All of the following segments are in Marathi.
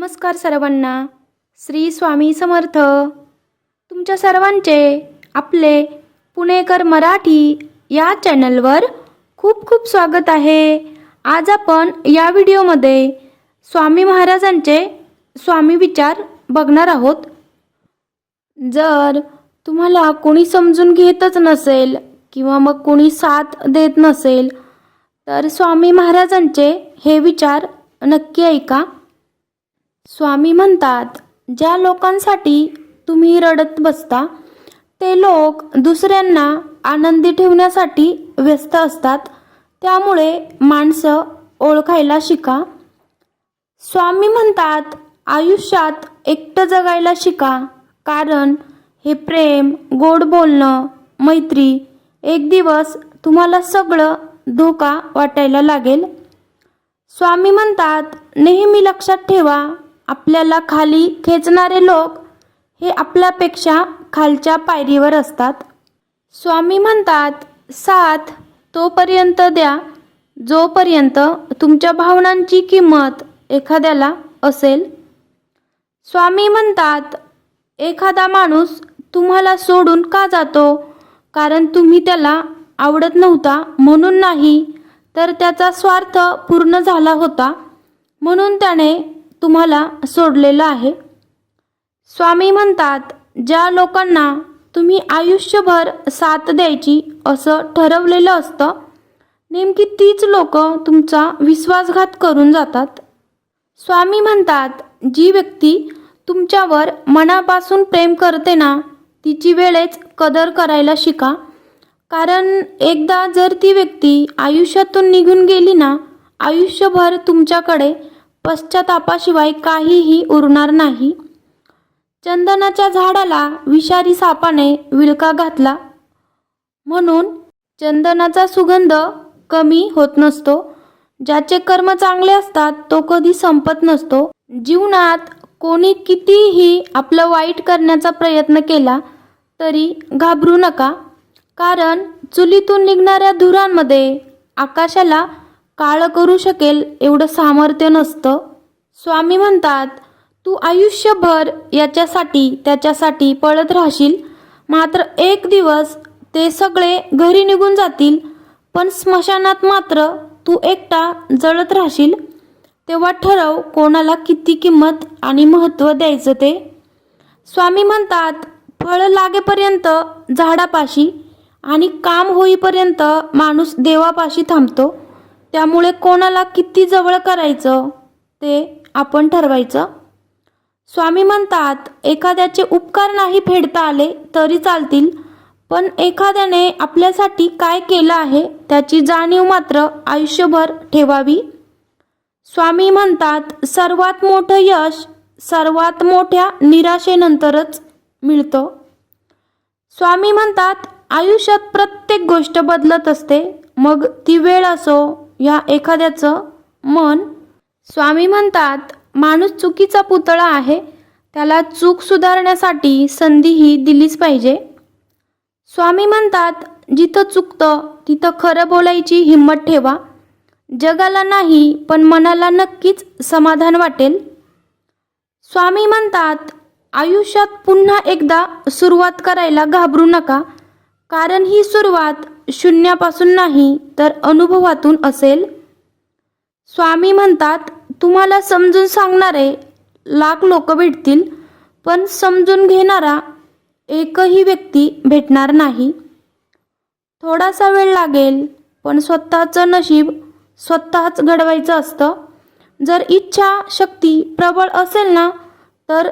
नमस्कार सर्वांना. श्री स्वामी समर्थ. तुमच्या सर्वांचे आपले पुणेकर मराठी या चॅनलवर खूप खूप स्वागत आहे. आज आपण या व्हिडिओमध्ये स्वामी महाराजांचे स्वामी विचार बघणार आहोत. जर तुम्हाला कोणी समजून घेतच नसेल किंवा मग कोणी साथ देत नसेल तर स्वामी महाराजांचे हे विचार नक्की ऐका. स्वामी म्हणतात ज्या लोकांसाठी तुम्ही रडत बसता ते लोक दुसऱ्यांना आनंदी ठेवण्यासाठी व्यस्त असतात त्यामुळे माणसं ओळखायला शिका. स्वामी म्हणतात आयुष्यात एकटं जगायला शिका कारण हे प्रेम गोड बोलणं मैत्री एक दिवस तुम्हाला सगळं धोका वाटायला लागेल. स्वामी म्हणतात नेहमी लक्षात ठेवा आपल्याला खाली खेचणारे लोक हे आपल्यापेक्षा खालच्या पायरीवर असतात. स्वामी म्हणतात साथ तोपर्यंत द्या. जोपर्यंत तुमच्या भावनांची किंमत एखाद्याला असेल. स्वामी म्हणतात एखादा माणूस तुम्हाला सोडून का जातो? कारण तुम्ही त्याला आवडत नव्हता. म्हणून नाही तर त्याचा स्वार्थ पूर्ण झाला होता. म्हणून त्याने तुम्हाला सोडलेलं आहे. स्वामी म्हणतात ज्या लोकांना तुम्ही आयुष्यभर साथ द्यायची असं ठरवलेलं असतं नेमकी तीच लोक तुमचा विश्वासघात करून जातात. स्वामी म्हणतात जी व्यक्ती तुमच्यावर मनापासून प्रेम करते ना तिची वेळेच कदर करायला शिका. कारण एकदा जर ती व्यक्ती आयुष्यातून निघून गेली ना आयुष्यभर तुमच्याकडे पश्चातापाशिवाय काहीही उरणार नाही. चंदनाच्या झाडाला विषारी सापाने विळका घातला. म्हणून चंदनाचा सुगंध कमी होत नसतो. ज्याचे कर्म चांगले असतात तो कधी संपत नसतो. जीवनात कोणी कितीही आपलं वाईट करण्याचा प्रयत्न केला तरी घाबरू नका. कारण चुलीतून निघणाऱ्या धुरांमध्ये आकाशाला काळं करू शकेल एवढं सामर्थ्य नसतं. स्वामी म्हणतात तू आयुष्यभर याच्यासाठी त्याच्यासाठी पळत राहशील. मात्र एक दिवस ते सगळे घरी निघून जातील पण स्मशानात मात्र तू एकटा जळत राहशील. तेव्हा ठरव कोणाला किती किंमत आणि महत्त्व द्यायचं ते. स्वामी म्हणतात फळ लागेपर्यंत झाडापाशी आणि काम होईपर्यंत माणूस देवापाशी थांबतो. त्यामुळे कोणाला किती जवळ करायचं ते आपण ठरवायचं. स्वामी म्हणतात एखाद्याचे उपकार नाही फेडता आले तरी चालतील पण एखाद्याने आपल्यासाठी काय केलं आहे त्याची जाणीव मात्र आयुष्यभर ठेवावी. स्वामी म्हणतात सर्वात मोठं यश सर्वात मोठ्या निराशेनंतरच मिळतं. स्वामी म्हणतात आयुष्यात प्रत्येक गोष्ट बदलत असते मग ती वेळ असो या एखाद्याचं मन स्वामी म्हणतात माणूस चुकीचा पुतळा आहे त्याला चूक सुधारण्यासाठी संधीही दिलीच पाहिजे. स्वामी म्हणतात जिथं चुकतं तिथं खरं बोलायची हिंमत ठेवा. जगाला नाही पण मनाला नक्कीच समाधान वाटेल. स्वामी म्हणतात आयुष्यात पुन्हा एकदा सुरुवात करायला घाबरू नका कारण ही सुरुवात शून्यापासून नाही तर अनुभवातून असेल. स्वामी म्हणतात तुम्हाला समजून सांगणारे लाख लोक भेटतील पण समजून घेणारा एकही व्यक्ती भेटणार नाही. थोडासा वेळ लागेल पण स्वतःचं नशीब स्वतःच घडवायचं असतं. जर इच्छा शक्ती प्रबळ असेल ना तर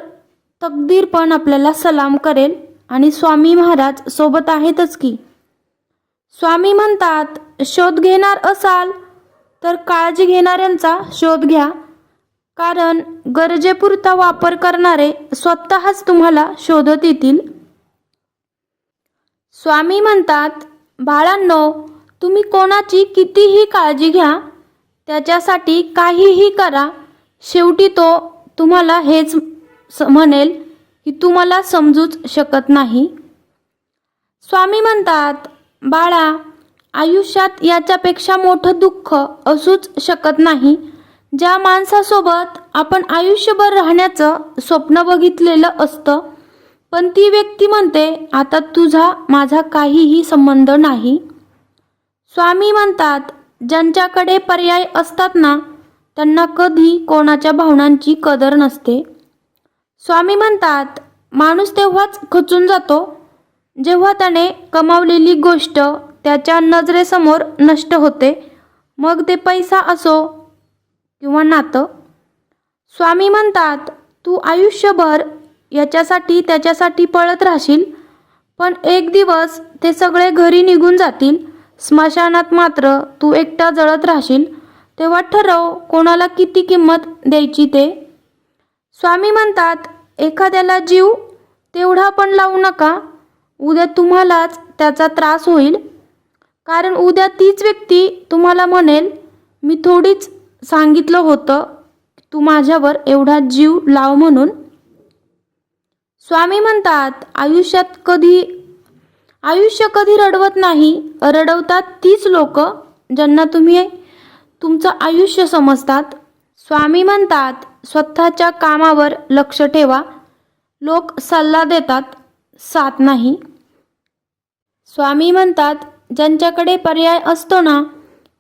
तकदीर पण आपल्याला सलाम करेल आणि स्वामी महाराज सोबत आहेतच की. स्वामी म्हणतात शोध घेणार असाल तर काळजी घेणाऱ्यांचा शोध घ्या. कारण गरजेपुरता वापर करणारे स्वतःच तुम्हाला शोधत येतील. स्वामी म्हणतात बाळांनो तुम्ही कोणाची कितीही काळजी घ्या त्याच्यासाठी काहीही करा. शेवटी तो तुम्हाला हेच स- म्हणेल की तुम्हाला समजूच शकत नाही. स्वामी म्हणतात बाळा आयुष्यात याच्यापेक्षा मोठं दुःख असूच शकत नाही. ज्या माणसासोबत आपण आयुष्यभर राहण्याचं स्वप्न बघितलेलं असतं पण ती व्यक्ती म्हणते आता तुझा माझा काहीही संबंध नाही. स्वामी म्हणतात ज्यांच्याकडे पर्याय असतात ना त्यांना कधी कोणाच्या भावनांची कदर नसते. स्वामी म्हणतात माणूस तेव्हाच खचून जातो जेव्हा त्याने कमावलेली गोष्ट त्याच्या नजरेसमोर नष्ट होते मग ते पैसा असो किंवा नातं. स्वामी म्हणतात तू आयुष्यभर याच्यासाठी त्याच्यासाठी पळत राहशील पण एक दिवस ते सगळे घरी निघून जातील. स्मशानात मात्र तू एकटा जळत राहशील. तेव्हा ठरव कोणाला किती किंमत द्यायची ते. स्वामी म्हणतात एखाद्याला जीव तेवढा पण लावू नका. उद्या तुम्हालाच त्याचा त्रास होईल. कारण उद्या तीच व्यक्ती तुम्हाला म्हणेल मी थोडीच सांगितलं होतं तू माझ्यावर एवढा जीव लाव म्हणून. स्वामी म्हणतात आयुष्यात कधी आयुष्य कधी रडवत नाही रडवतात तीच लोक ज्यांना तुम्ही तुमचं आयुष्य समजतात. स्वामी म्हणतात स्वतःच्या कामावर लक्ष ठेवा. लोक सल्ला देतात साथ नाही. स्वामी म्हणतात ज्यांच्याकडे पर्याय असतो ना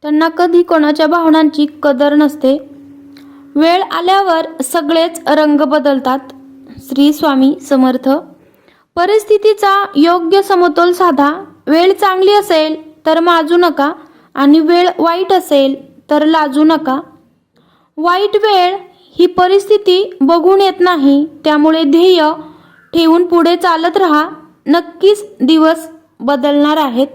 त्यांना कधी कोणाच्या भावनांची कदर नसते. वेळ आल्यावर सगळेच रंग बदलतात. श्री स्वामी समर्थ. परिस्थितीचा योग्य समतोल साधा. वेळ चांगली असेल तर माजू नका आणि वेळ वाईट असेल तर लाजू नका. वाईट वेळ ही परिस्थिती बघून येत नाही त्यामुळे ध्येय ठेवून पुढे चालत राहा. नक्कीच दिवस बदलणार आहेत.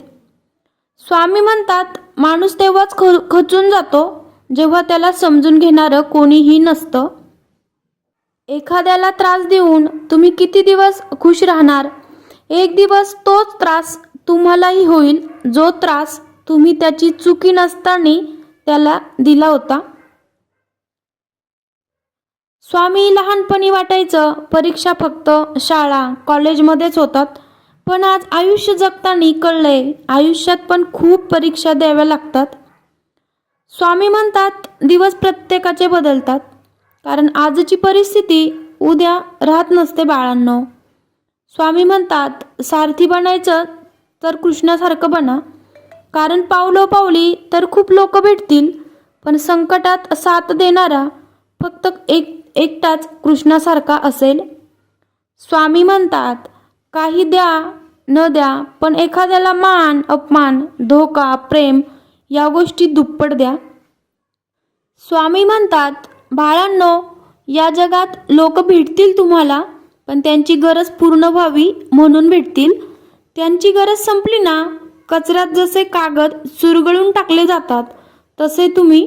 स्वामी म्हणतात माणूस तेव्हाच ख खचून जातो जेव्हा त्याला समजून घेणारं कोणीही नसतं. एखाद्याला त्रास देऊन तुम्ही किती दिवस खुश राहणार? एक दिवस तोच त्रास तुम्हालाही होईल जो त्रास तुम्ही त्याची चुकी नसताना त्याला दिला होता. स्वामी लहानपणी वाटायचं परीक्षा फक्त शाळा कॉलेजमध्येच होतात. पण आज आयुष्य जगताना कळलंय आयुष्यात पण खूप परीक्षा द्याव्या लागतात. स्वामी म्हणतात दिवस प्रत्येकाचे बदलतात. कारण आजची परिस्थिती उद्या राहत नसते बाळांनो. स्वामी म्हणतात सारथी बनायचं तर कृष्णासारखं बना. कारण पावलोपावली तर खूप लोक भेटतील पण संकटात साथ देणारा फक्त एक एकटाच कृष्णासारखा असेल. स्वामी म्हणतात काही द्या न द्या पण एखाद्याला मान अपमान धोका प्रेम या गोष्टी दुप्पट द्या. स्वामी म्हणतात बाळांनो या जगात लोक भेटतील तुम्हाला पण त्यांची गरज पूर्ण व्हावी म्हणून भेटतील. त्यांची गरज संपली ना कचऱ्यात जसे कागद चुरगळून टाकले जातात तसे तुम्ही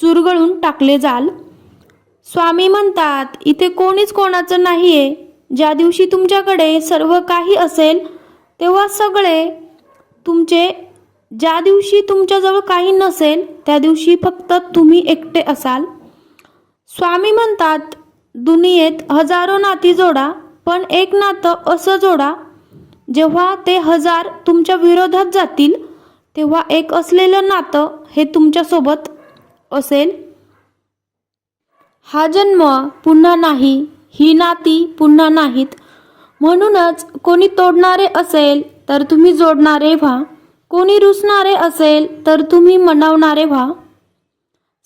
चुरगळून टाकले जाल. स्वामी म्हणतात इथे कोणीच कोणाचं नाही आहे ज्या दिवशी तुमच्याकडे सर्व काही असेल तेव्हा सगळे तुमचे ज्या दिवशी तुमच्याजवळ काही नसेल त्या दिवशी फक्त तुम्ही एकटे असाल. स्वामी म्हणतात दुनियेत हजारो नाती जोडा पण एक नातं असं जोडा जेव्हा ते हजार तुमच्या विरोधात जातील तेव्हा एक असलेलं नातं हे तुमच्यासोबत असेल. हा जन्म पुन्हा नाही ही नाती पुन्हा नाहीत. म्हणूनच कोणी तोडणारे असेल तर तुम्ही जोडणारे व्हा. कोणी रुसणारे असेल तर तुम्ही मनवणारे व्हा.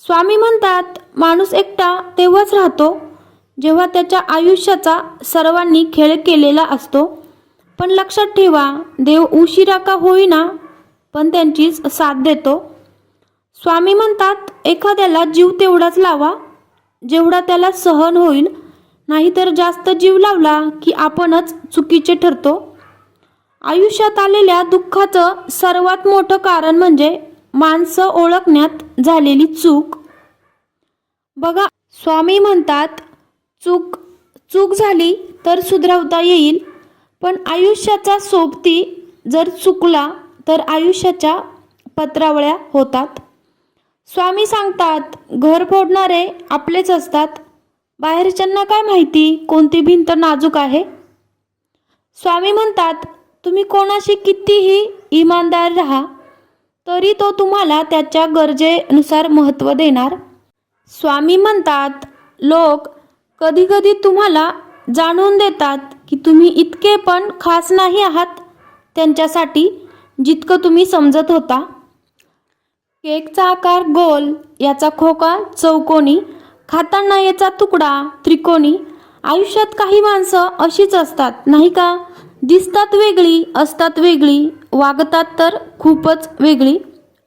स्वामी म्हणतात माणूस एकटा तेव्हाच राहतो जेव्हा त्याच्या आयुष्याचा सर्वांनी खेळ केलेला असतो. पण लक्षात ठेवा देव उशिरा का होईना पण त्यांचीच साथ देतो. स्वामी म्हणतात एखाद्याला जीव तेवढाच लावा जेवढा त्याला सहन होईल नाहीतर जास्त जीव लावला की आपणच चुकीचे ठरतो. आयुष्यात आलेल्या दुःखाचं सर्वात मोठं कारण म्हणजे माणसं ओळखण्यात झालेली चूक. बघा स्वामी म्हणतात चूक चूक झाली तर सुधरवता येईल पण आयुष्याचा सोबती जर चुकला तर आयुष्याच्या पत्रावळ्या होतात. स्वामी सांगतात घर फोडणारे आपलेच असतात बाहेरच्यांना काय माहिती? कोणती भिंत नाजूक आहे? स्वामी म्हणतात तुम्ही कोणाशी कितीही इमानदार राहा तरी तो तुम्हाला त्याच्या गरजेनुसार महत्त्व देणार. स्वामी म्हणतात लोक कधीकधी तुम्हाला जाणून देतात की तुम्ही इतके पण खास नाही आहात त्यांच्यासाठी जितकं तुम्ही समजत होता. केकचा आकार गोल याचा खोका चौकोनी खाताना याचा तुकडा त्रिकोणी. आयुष्यात काही माणसं अशीच असतात नाही का? दिसतात वेगळी असतात वेगळी वागतात तर खूपच वेगळी.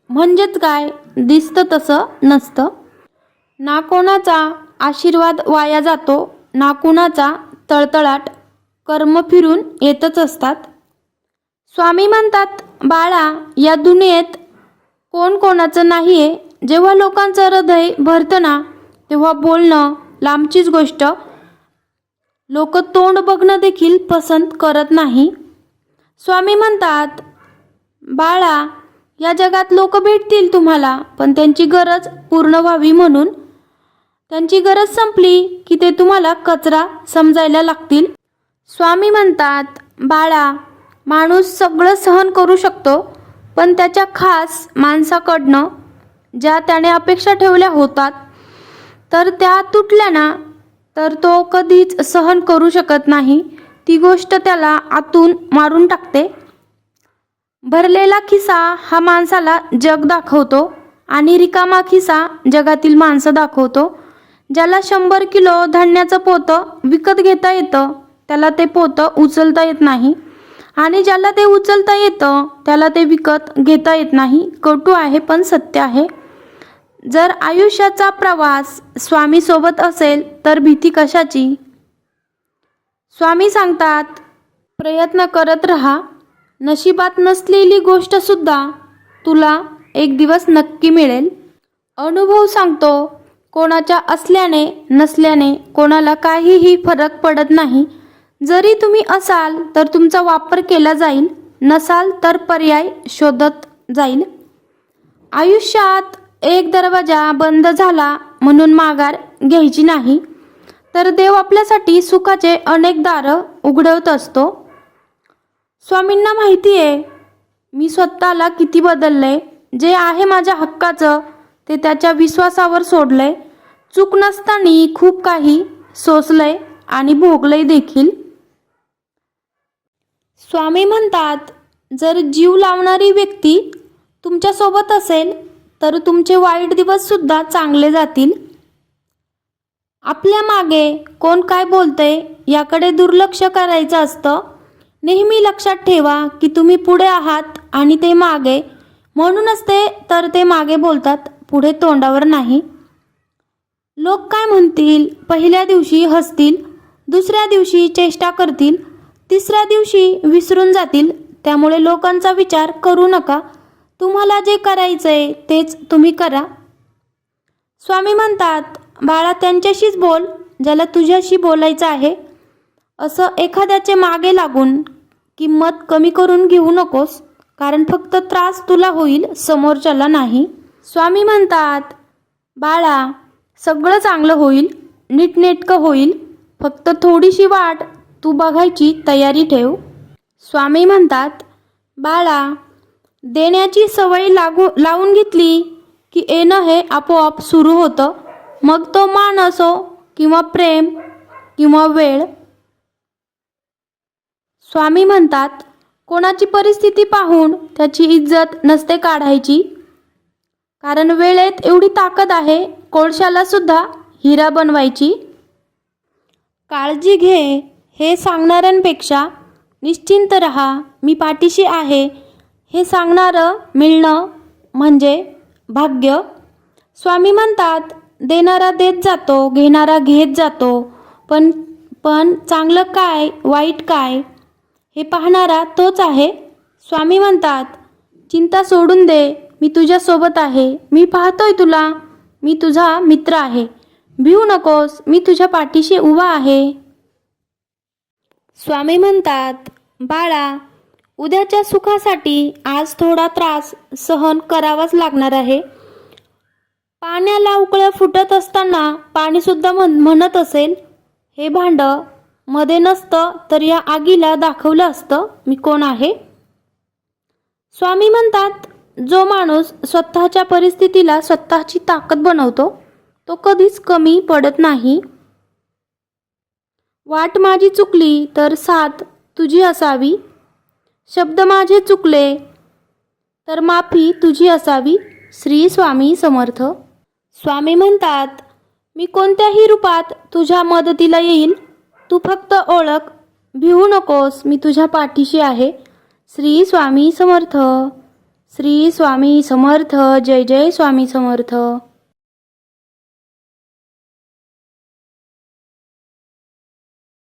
म्हणजेच काय? दिसतं तसं नसतं. ना कोणाचा आशीर्वाद वाया जातो ना कुणाचा तळतळाट कर्म फिरून येतच असतात. स्वामी म्हणतात बाळा या दुनियेत कोण कोणाचं नाही आहे जेव्हा लोकांचं हृदय भरतं ना तेव्हा बोलणं लांबचीच गोष्ट. लोक तोंड बघणं देखील पसंत करत नाही. स्वामी म्हणतात बाळा या जगात लोक भेटतील तुम्हाला पण त्यांची गरज पूर्ण व्हावी म्हणून. त्यांची गरज संपली की ते तुम्हाला कचरा समजायला लागतील. स्वामी म्हणतात बाळा माणूस सगळं सहन करू शकतो पण त्याच्या खास माणसाकडनं ज्या त्याने अपेक्षा ठेवल्या होतात तर त्या तुटल्या ना तर तो कधीच सहन करू शकत नाही. ती गोष्ट त्याला आतून मारून टाकते. भरलेला खिसा हा माणसाला जग दाखवतो आणि रिकामा खिसा जगातील माणसं दाखवतो. ज्याला शंभर किलो धान्याचं पोतं विकत घेता येतं त्याला ते पोतं उचलता येत नाही. आणि ज्याला ते उचलता येतं त्याला ते विकत घेता येत नाही. कटू आहे पण सत्य आहे. जर आयुष्याचा प्रवास स्वामीसोबत असेल तर भीती कशाची? स्वामी सांगतात प्रयत्न करत राहा. नशिबात नसलेली गोष्टसुद्धा तुला एक दिवस नक्की मिळेल. अनुभव सांगतो कोणाच्या असल्याने नसल्याने कोणाला काहीही फरक पडत नाही. जरी तुम्ही असाल तर तुमचा वापर केला जाईल नसाल तर पर्याय शोधत जाईल. आयुष्यात एक दरवाजा बंद झाला म्हणून माघार घ्यायची नाही तर देव आपल्यासाठी सुखाचे अनेक दारं उघडवत असतो. स्वामींना माहिती आहे मी स्वतःला किती बदलले जे आहे माझ्या हक्काचं ते त्याच्या विश्वासावर सोडले. चूक नसताना खूप काही सोसलंय आणि भोगलंय देखील. स्वामी म्हणतात जर जीव लावणारी व्यक्ती तुमच्यासोबत असेल तर तुमचे वाईट दिवससुद्धा चांगले जातील. आपल्या मागे कोण काय बोलतंय याकडे दुर्लक्ष करायचं असतं. नेहमी लक्षात ठेवा की तुम्ही पुढे आहात आणि ते मागे. म्हणूनच ते तर ते मागे बोलतात पुढे तोंडावर नाही. लोक काय म्हणतील? पहिल्या दिवशी हसतील दुसऱ्या दिवशी चेष्टा करतील तिसऱ्या दिवशी विसरून जातील. त्यामुळे लोकांचा विचार करू नका. तुम्हाला जे करायचंय तेच तुम्ही करा. स्वामी म्हणतात बाळा त्यांच्याशीच बोल ज्याला तुझ्याशी बोलायचं आहे. असं एखाद्याचे मागे लागून किंमत कमी करून घेऊ नकोस कारण फक्त त्रास तुला होईल समोरच्याला नाही. स्वामी म्हणतात बाळा सगळं चांगलं होईल नीटनेटकं होईल फक्त थोडीशी वाट तू बघायची तयारी ठेव. स्वामी म्हणतात बाळा देण्याची सवय लागू लावून घेतली की येणं हे आपोआप सुरू होतं. मग तो मान असो किंवा प्रेम किंवा वेळ. स्वामी म्हणतात कोणाची परिस्थिती पाहून त्याची इज्जत नसते काढायची. कारण वेळेत एवढी ताकद आहे कोळशाला सुद्धा हिरा बनवायची. काळजी घे हे सांगणाऱ्यांपेक्षा निश्चिंत रहा मी पाठीशी आहे हे सांगणारं मिळणं म्हणजे भाग्य. स्वामी म्हणतात देणारा देत जातो घेणारा घेत जातो पण पण चांगलं काय वाईट काय हे पाहणारा तोच आहे. स्वामी म्हणतात चिंता सोडून दे मी तुझ्यासोबत आहे मी पाहतोय तुला मी तुझा मित्र आहे भिऊ नकोस मी तुझ्या पाठीशी उभा आहे. स्वामी म्हणतात बाळा उद्याच्या सुखासाठी आज थोडा त्रास सहन करावाच लागणार आहे. पाण्याला उकळ्या फुटत असताना पाणीसुद्धा म्हण म्हणत असेल. हे भांडमध्ये नसतं तर या आगीला दाखवलं असतं. मी कोण आहे? स्वामी म्हणतात जो माणूस स्वतःच्या परिस्थितीला स्वतःची ताकद बनवतो तो कधीच कमी पडत नाही. वाट माझी चुकली तर साथ तुझी असावी. शब्द माझे चुकले. तर माफी तुझी असावी श्री स्वामी समर्थ. स्वामी म्हणतात मी कोणत्याही रूपात तुझ्या मदतीला येईल तू फक्त ओळख भिवू नकोस मी तुझ्या पाठीशी आहे. श्री स्वामी समर्थ. श्री स्वामी समर्थ जय जय स्वामी समर्थ.